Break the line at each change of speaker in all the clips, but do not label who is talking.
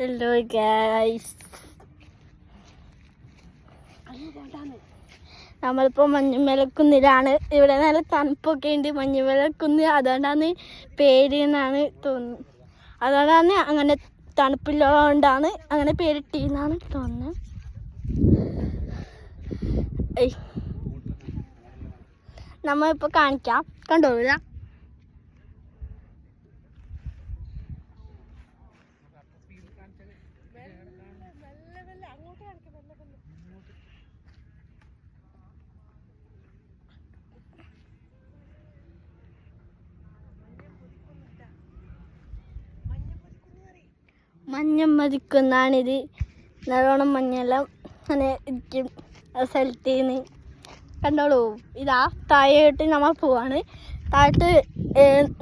Hello guys നമ്മളിപ്പോൾ മഞ്ഞുമലക്കുന്നിലാണ്. ഇവിടെ നല്ല തണുപ്പൊക്കെ ഉണ്ട്. മഞ്ഞുമലക്കുന്ന്. അതുകൊണ്ടാണ് പേര് എന്നാണ് തോന്നുന്നത് അതുകൊണ്ടാണ് അങ്ങനെ തണുപ്പില്ലോണ്ടാണ് അങ്ങനെ പേരിട്ടിന്നാണ് തോന്നുന്നത് നമ്മളിപ്പോ കാണിക്കാം. കണ്ടോളൂ ഇതാ മഞ്ഞം മതിക്കുന്നാണിത് നല്ലോണം മഞ്ഞെല്ലാം അങ്ങനെ ഇരിക്കും. ആ സ്ഥലത്ത് നിന്ന് കണ്ടോളൂ. ഇതാ താഴോട്ട് നമ്മൾ പോവാണ്. താഴത്ത്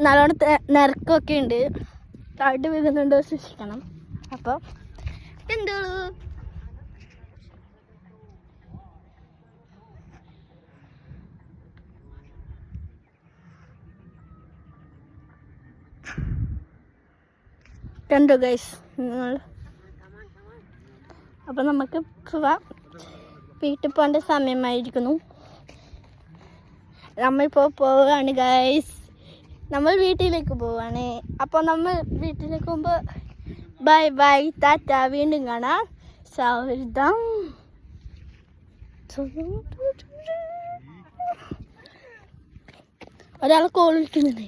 നല്ലോണം നിരക്കൊക്കെ ഉണ്ട്. താഴോട്ട് വീഴുന്നുണ്ടോ സൂക്ഷിക്കണം അപ്പോൾ കണ്ടോളൂ കണ്ടു ഗൈസ് നിങ്ങൾ നമുക്ക് പോവാം. വീട്ടിൽ പോകേണ്ട സമയമായിരിക്കുന്നു. നമ്മളിപ്പോൾ പോവുകയാണ് ഗൈസ് നമ്മൾ വീട്ടിലേക്ക് പോവാണ് അപ്പോൾ നമ്മൾ വീട്ടിലേക്ക് പോകുമ്പോൾ ബൈ ബൈ താറ്റ വീണ്ടും കാണാം. സൗഹൃദം ഒരാൾ കോൾ വിളിക്കുന്നുണ്ട്.